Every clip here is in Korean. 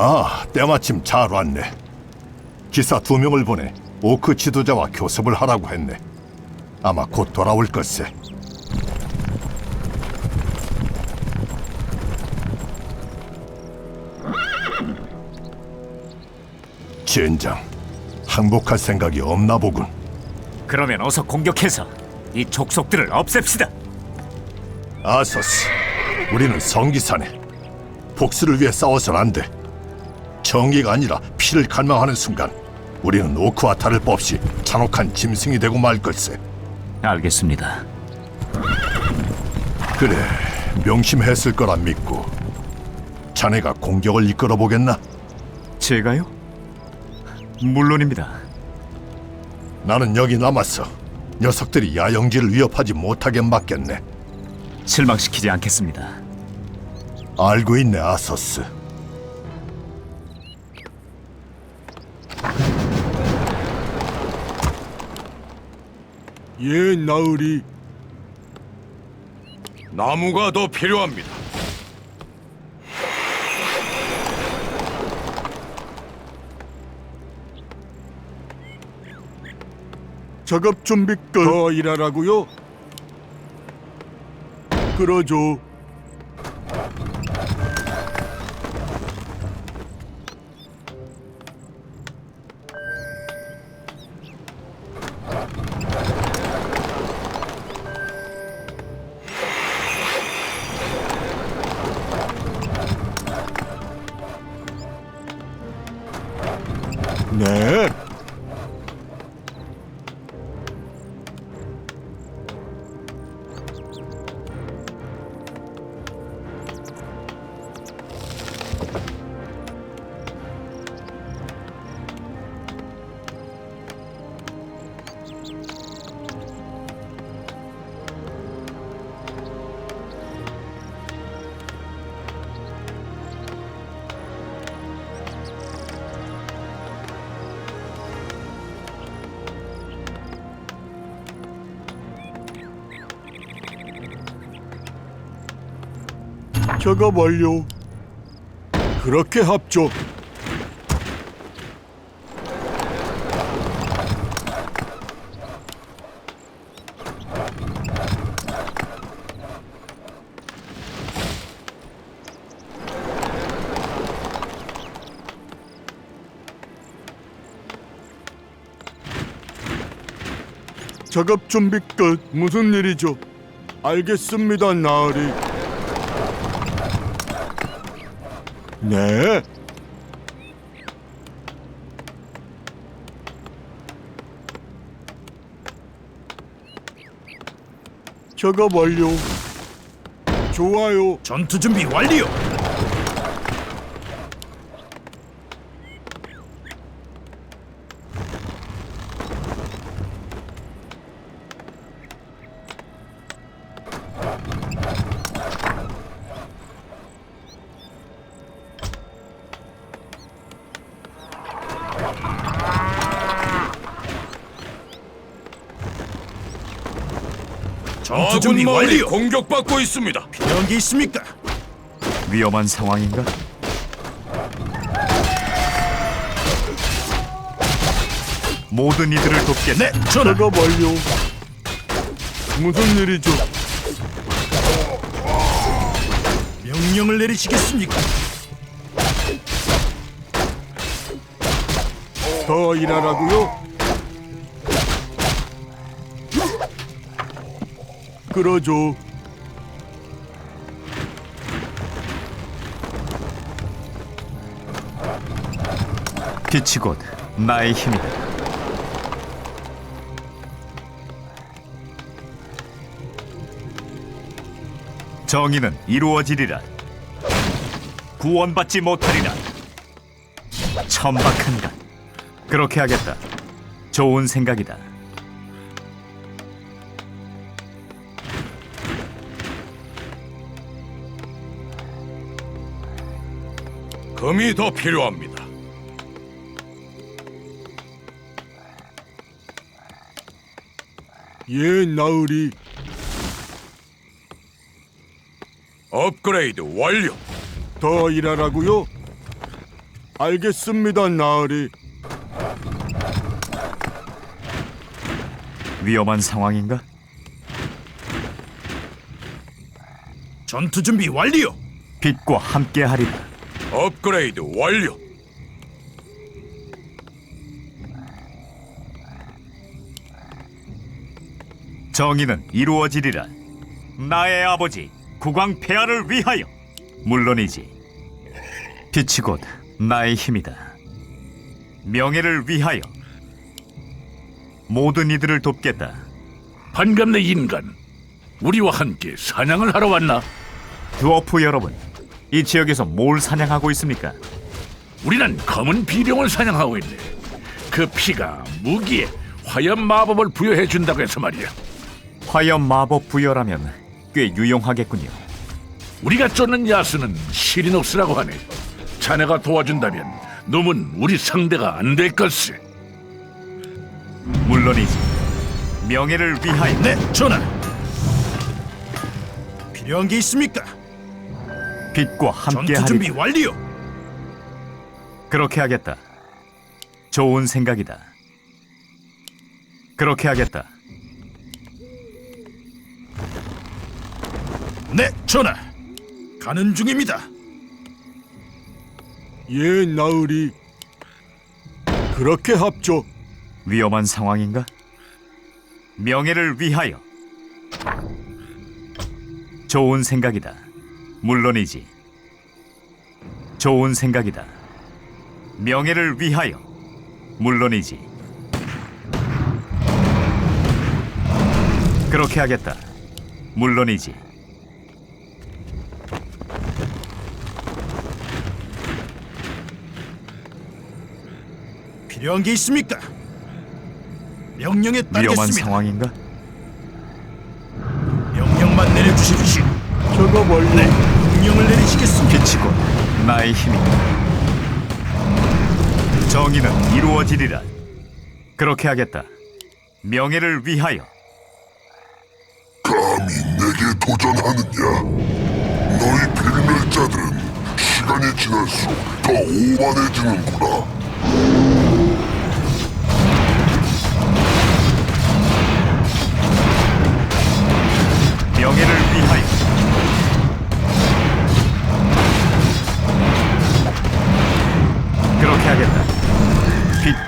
아, 때마침 잘 왔네. 기사 두 명을 보내 오크 지도자와 교섭을 하라고 했네. 아마 곧 돌아올 걸세. 젠장, 항복할 생각이 없나 보군. 그러면 어서 공격해서 이 족속들을 없앱시다. 아서스, 우리는 성기사네. 복수를 위해 싸워선 안 돼. 정의가 아니라 피를 갈망하는 순간, 우리는 오크와타를 뽑시 잔혹한 짐승이 되고 말 걸세. 알겠습니다. 그래, 명심했을 거라 믿고. 자네가 공격을 이끌어 보겠나? 제가요? 물론입니다. 나는 여기 남았어. 녀석들이 야영지를 위협하지 못하게 막겠네. 실망시키지 않겠습니다. 알고 있네, 아서스. 예, 나으리. 나무가 더 필요합니다. 작업 준비 끝. 더 일하라고요? 끌어줘. 작업 완료. 그렇게 합죠. 작업 준비 끝. 무슨 일이죠? 알겠습니다, 나으리. 네. 작업 완료. 좋아요. 전투 준비 완료. 전투 준비 완료. 공격받고 있습니다. 필요한 게 있습니까? 위험한 상황인가? 모든 이들을 돕겠네. 전하. 작업 완료. 무슨 일이죠? 명령을 내리시겠습니까? 더 일하라고요? 끌어줘. 빛이 곧 나의 힘이다. 정의는 이루어지리라. 구원받지 못하리라. 천박한가. 그렇게 하겠다. 좋은 생각이다. 금이 더 필요합니다. 예, 나으리. 업그레이드 완료. 더 일하라고요? 알겠습니다, 나으리. 위험한 상황인가? 전투 준비 완료. 빛과 함께하리라. 업그레이드 완료. 정의는 이루어지리라. 나의 아버지 국왕 폐하를 위하여 물론이지. 빛이 곧 나의 힘이다. 명예를 위하여 모든 이들을 돕겠다. 반갑네 인간. 우리와 함께 사냥을 하러 왔나? 드워프 여러분, 이 지역에서 뭘 사냥하고 있습니까? 우리는 검은 비룡을 사냥하고 있네. 그 피가 무기에 화염 마법을 부여해 준다고 해서 말이야. 화염 마법 부여라면 꽤 유용하겠군요. 우리가 쫓는 야수는 시리녹스라고 하네. 자네가 도와준다면 놈은 우리 상대가 안 될 것을. 물론이지. 명예를 위하여. 네, 전하. 필요한 게 있습니까? 빛과 전투 준비. 완료. 그렇게 하겠다. 좋은 생각이다. 그렇게 하겠다. 네, 전하. 가는 중입니다. 예, 나으리. 그렇게 합죠. 위험한 상황인가? 명예를 위하여. 좋은 생각이다. 물론이지. 좋은 생각이다. 명예를 위하여. 물론이지. 그렇게 하겠다. 물론이지. 필요한 게 있습니까? 명령에 위험한 따르겠습니다. 상황인가? 명령만 내려주십시오. 완료. 네, 명령을 내리시겠습니다. 빛이 곧 나의 힘이다. 정의는 이루어지리라. 그렇게 하겠다. 명예를 위하여. 감히 내게 도전하느냐? 너희 필멸자들은 시간이 지날수록 더 오만해지는구나. 명예를 위하여.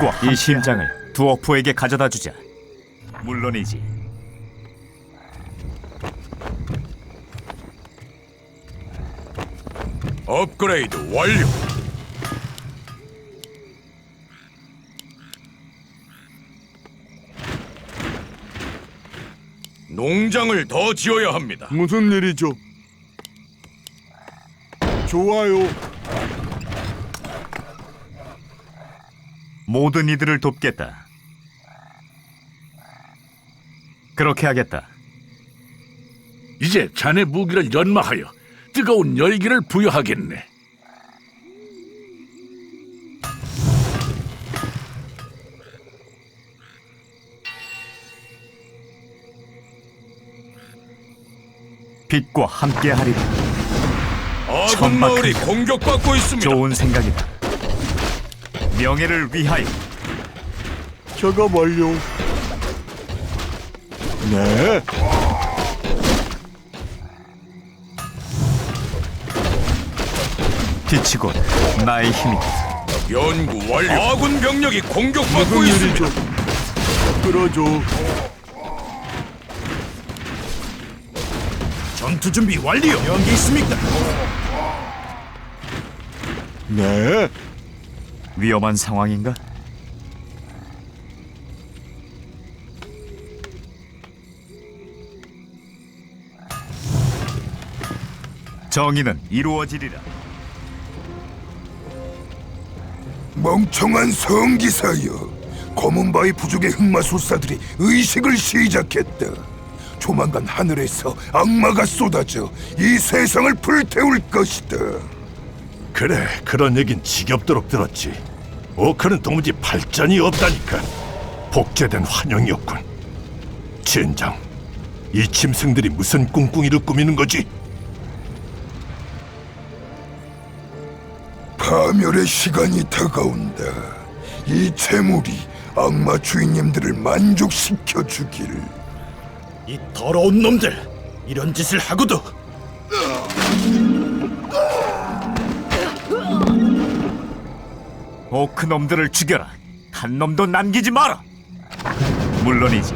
빛과 이 심장을 두어프에게 가져다 주자. 물론이지. 업그레이드 완료. 농장을 더 지어야 합니다. 무슨 일이죠? 좋아요. 모든 이들을 돕겠다. 그렇게 하겠다. 이제 자네 무기를 연마하여 뜨거운 열기를 부여하겠네. 빛과 함께하리라. 아군 천박한 마을이 공격받고 있습니다. 좋은 생각이다. 명예를 위하여. 작업 완료. 네. 빛이 곧 나의 힘이다. 연구 완료. 아군 병력이 공격받고 무슨 있습니다. 끌어줘. 전투 준비 완료. 게 있습니까? 네. 위험한 상황인가? 정의는 이루어지리라. 멍청한 성기사여. 검은 바위 부족의 흑마술사들이 의식을 시작했다. 조만간 하늘에서 악마가 쏟아져 이 세상을 불태울 것이다. 그래, 그런 얘긴 지겹도록 들었지. 오크는 도무지 발전이 없다니까. 복제된 환영이었군. 젠장, 이 짐승들이 무슨 꿍꿍이를 꾸미는 거지? 파멸의 시간이 다가온다. 이 재물이 악마 주인님들을 만족시켜 주길. 이 더러운 놈들 이런 짓을 하고도 오크 놈들을 죽여라. 한 놈도 남기지 마라. 물론이지.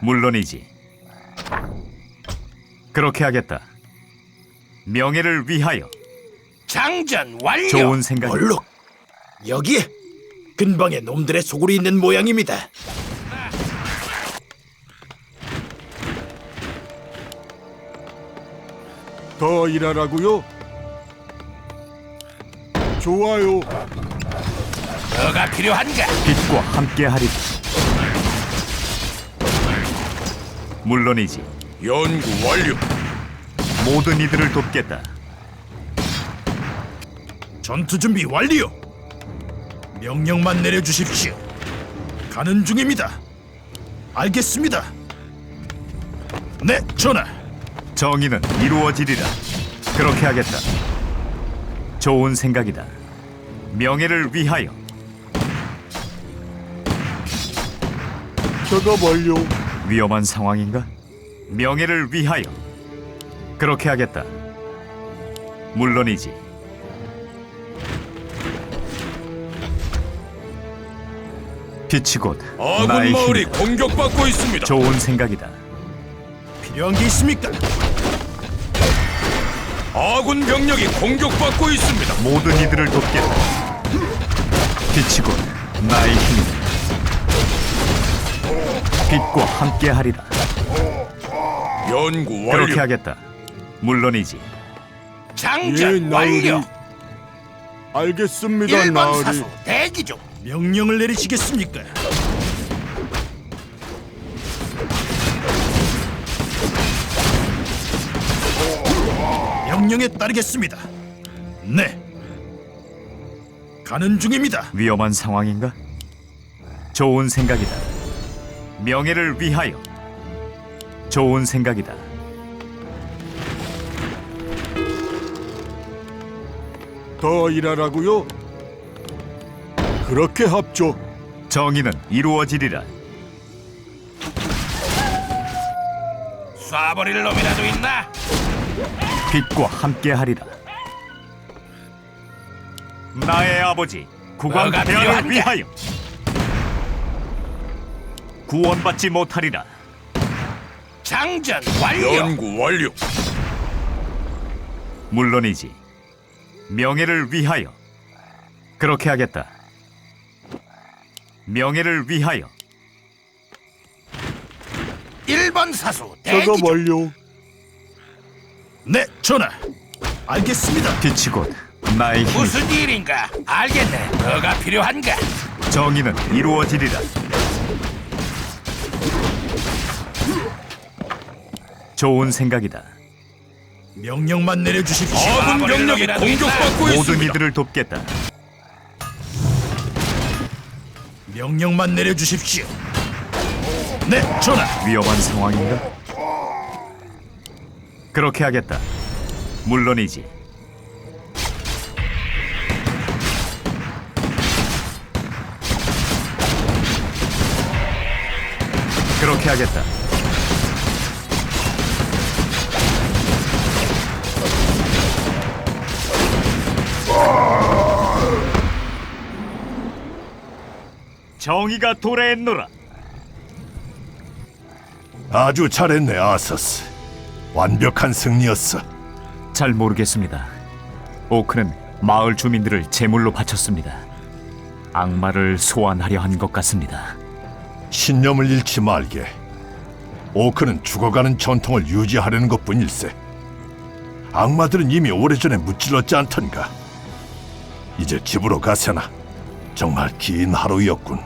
물론이지. 그렇게 하겠다. 명예를 위하여 장전 완료. 좋은 생각. 얼룩 여기에 근방에 놈들의 소굴이 있는 모양입니다. 더 일하라고요? 좋아요. 뭐가 필요한가? 빛과 함께하리라. 물론이지. 연구 완료. 모든 이들을 돕겠다. 전투 준비 완료. 명령만 내려주십시오. 가는 중입니다. 알겠습니다. 네, 전하. 정의는 이루어지리라. 그렇게 하겠다. 좋은 생각이다. 명예를 위하여 작업 완료. 위험한 상황인가? 명예를 위하여 그렇게 하겠다. 물론이지. 빛이 곧 아군 나의 마을이 힘이다. 공격받고 있습니다. 좋은 생각이다. 필요한 게 있습니까? 아군 병력이 공격받고 있습니다. 모든 이들을 돕겠다. 빛이 곧 나의 힘이다. 빛과 함께하리라. 연구 그렇게 완료. 하겠다. 물론이지. 장전 완료. 알겠습니다, 1번 사수 대기 중. 명령을 내리시겠습니까? 명령에 따르겠습니다. 네. 가는 중입니다. 위험한 상황인가? 좋은 생각이다. 명예를 위하여. 좋은 생각이다. 더 일하라고요? 그렇게 합죠. 정의는 이루어지리라. 쏴버릴 놈이라도 있나? 빛과 함께하리라. 나의 아버지 필요한가? 위하여 구원받지 못하리라. 장전 완료. 연구 완료. 물론이지. 명예를 위하여. 그렇게 하겠다. 명예를 위하여. 1번 사수 대기 중. 완료. 네, 전하. 알겠습니다. 빛이 곧 나의 힘. 무슨 일인가? 알겠네. 뭐가 필요한가? 정의는 이루어지리라. 좋은 생각이다. 명령만 내려주십시오. 아군 병력이 공격받고 모든 있습니다. 이들을 돕겠다. 명령만 내려주십시오. 네, 전하. 위험한 상황인가? 그렇게 하겠다. 물론이지. 그렇게 하겠다. 정의가 도래했노라. 아주 잘했네, 아서스. 완벽한 승리였어. 잘 모르겠습니다. 오크는 마을 주민들을 제물로 바쳤습니다. 악마를 소환하려 한 것 같습니다. 신념을 잃지 말게. 오크는 죽어가는 전통을 유지하려는 것뿐일세. 악마들은 이미 오래전에 무찔렀지 않던가. 이제 집으로 가세나. 정말 긴 하루였군.